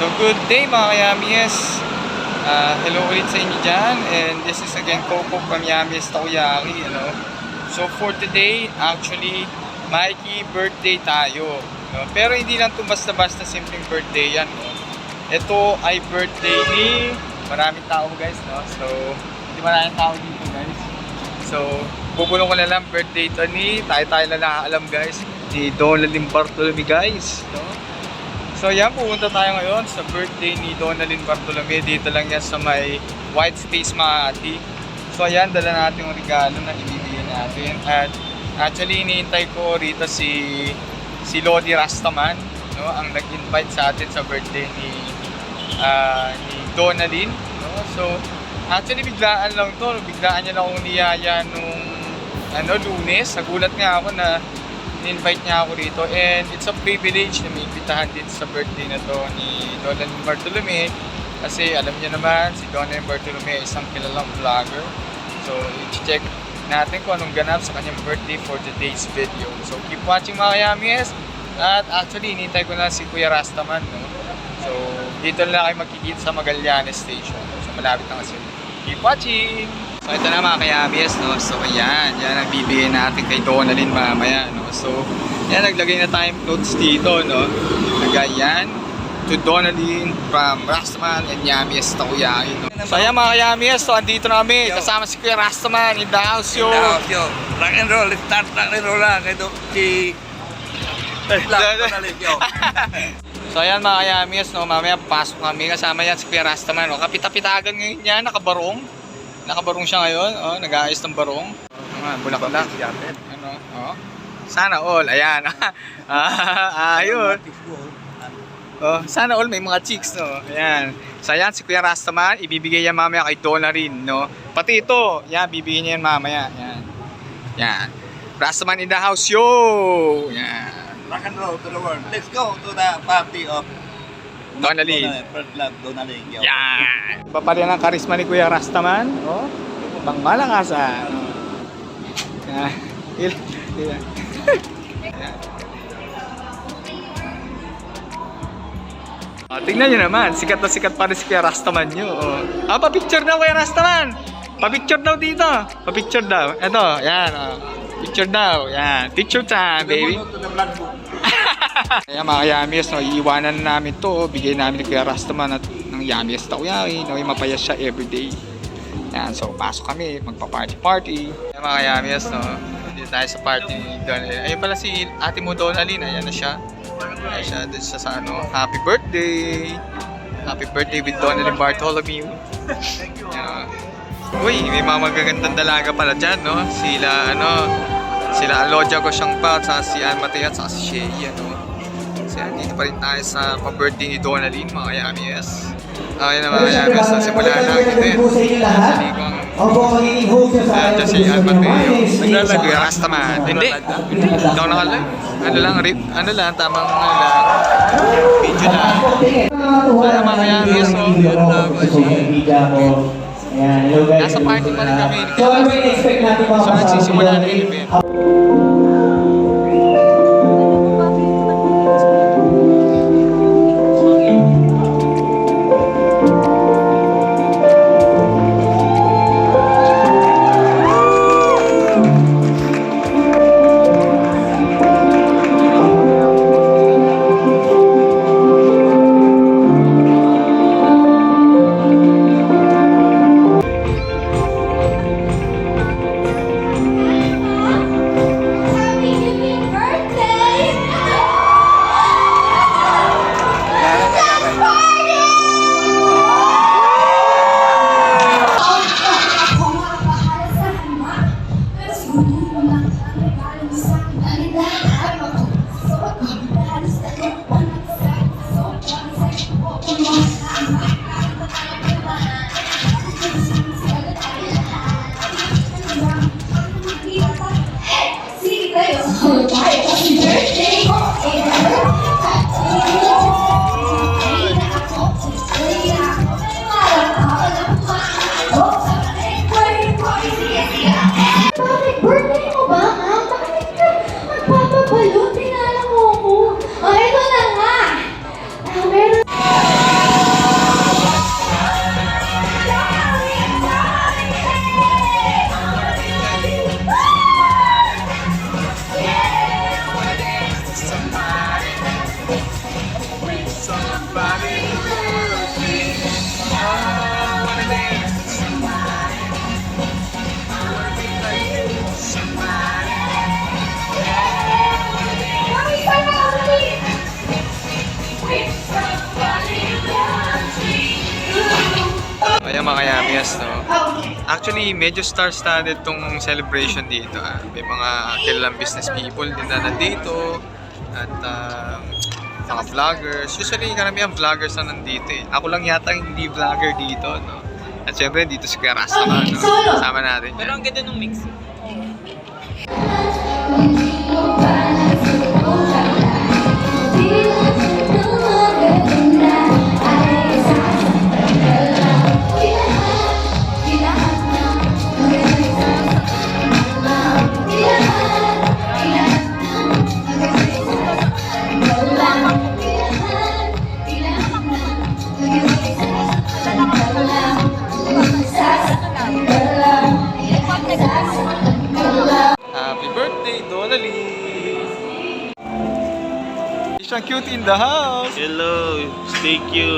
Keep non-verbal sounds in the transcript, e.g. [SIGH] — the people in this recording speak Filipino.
So good day mga kayamies. Ah, hello ulit sa inyo dyan. And this is again Coco from Yamies Takoyaki. Ano? So for today, actually, Mikey birthday tayo. No? Pero hindi lang ito basta-basta simpleng birthday yan. No? Ito ay birthday ni maraming tao guys. No? So, hindi maraming tao dito guys. So, bubulong ko na lang birthday to ni tayo-tayo na nakaalam guys. Ni Donaldin Bartolome guys. No? So yan, pupunta tayo ngayon sa birthday ni Donalyn Bartolome. Dito lang yan sa may White Space Makati. So ayan, dala natin yung regalo na ibibigay natin. At actually, iniintay ko rito si si Lodi Rastaman, no, ang nag-invite sa atin sa birthday ni ah, ni Donalyn. No? So actually, biglaan lang to. Biglaan niya lang akong niyaya nung ano, lunes. Nagulat nga ako na in-invite niya ako rito. And it's a privilege na may imbitahan din sa birthday na to ni Dolan Bartolome. Kasi alam niyo naman si Dolan Bartolome ay isang kilalang vlogger. So i-check natin kung anong ganap sa kanyang birthday for today's video. So keep watching mga kayamies. At actually inintay ko na si Kuya Rastaman no? so dito na lang kayo magkikita sa Magallanes Station. So malapit na kasi keep watching So ito na mga kayabis, no? So ayan, yan ang bibigyan natin kay Donalyn mamaya, no? So, yan, naglagay na tayong notes dito, no? Nagayan to Donalyn from Rastaman and Yamis Takoyaki, no? So ayan mga kayabis, so andito na kami, kasama si Kuya Rastaman in the house, yo! Now, yo, rock and roll, let's start rock and roll lang. Ito, si... Lang, [LAUGHS] panalik, yo. [LAUGHS] So ayan mga kayamis, no, mamaya pasok kami kasama yan si Kuya Rastaman. No? Kapita-pitagan ngayon yan, nakabarong. Nakabarong siya ngayon, oh, nag-aayos ng barong. Ah, bulaklak. Ano, oh. Sana all, ayan. [LAUGHS] ah, ayun. Oh, sana all may mga chicks, no. Ayan. So ayan, si Kuya Rastaman, ibibigay yan mamaya kay Donna rin, no. Pati ito, yan, bibigyan niya yan mamaya. Yan. Yan. Rastaman in the house, yo! Yan. Rock and roll to the world. Let's go to the party of... Donalyn. First love, Donalyn, yo. Yan! Papalyan ang karisma ni Kuya Rastaman. Oh, pang malakasan. Yan. Il il Yan. Oh, tingnan nyo naman, sikat na sikat pa rin si Kuya Rastaman nyo. Oh. Ah, pa-picture daw Kuya Rastaman! Pa-picture daw dito! Pa-picture daw. Ito, yan. Oh. Picture daw. Yan. Picture time, baby. To the blood book. Kaya mga yamis, no, iiwanan na namin to. Bigay namin ni Kuya Rastaman at ng yamis takoyaki. No, yung mapayas siya everyday. Yan, so pasok kami, magpa-party-party. Kaya mga yamis, no, dito tayo sa party ni Donalyn. Ayun pala si ate mo Donalyn, ayan na siya. Ayan siya, dito siya sa ano, happy birthday! Happy birthday with Donalyn Bartholomew. Yan. Uy, may mga magagandang dalaga pala dyan, no? Sila, ano, sila Alodia ko siyang pa, sa si Ann Mateo, at si Shay, ano. So, yan, dito pa rin tayo sa pa-birthday ni Donalyn, mga yamis. Ayun na mga yamis, so, simula na ang event. sa inyo lahat. Sa likong, Ako po ang magiging host sa uh, dyan si Ann Mateo. Naglalagay, Rastaman. Hindi, hindi, hindi ako nakalag. Ano lang, rip, ano lang, tamang, ano lang, video lang. Kaya mga yamis, so, Ayan, hello guys. Nasa party pa rin kami. So ano ba yung expect natin mga So, nagsisimula na yung event. 后来我发。Mga Yamias, no? Actually, medyo star-studded tong celebration dito. Ah. May mga kilalang business people din na nandito. At um, mga vloggers. Usually, karamihan vloggers na nandito eh. Ako lang yata hindi vlogger dito, no? At syempre, dito si Kuya Rasta ka, no? Kasama natin Pero yan. ang ganda ng mix. Cute in the house! Hello, stay cute.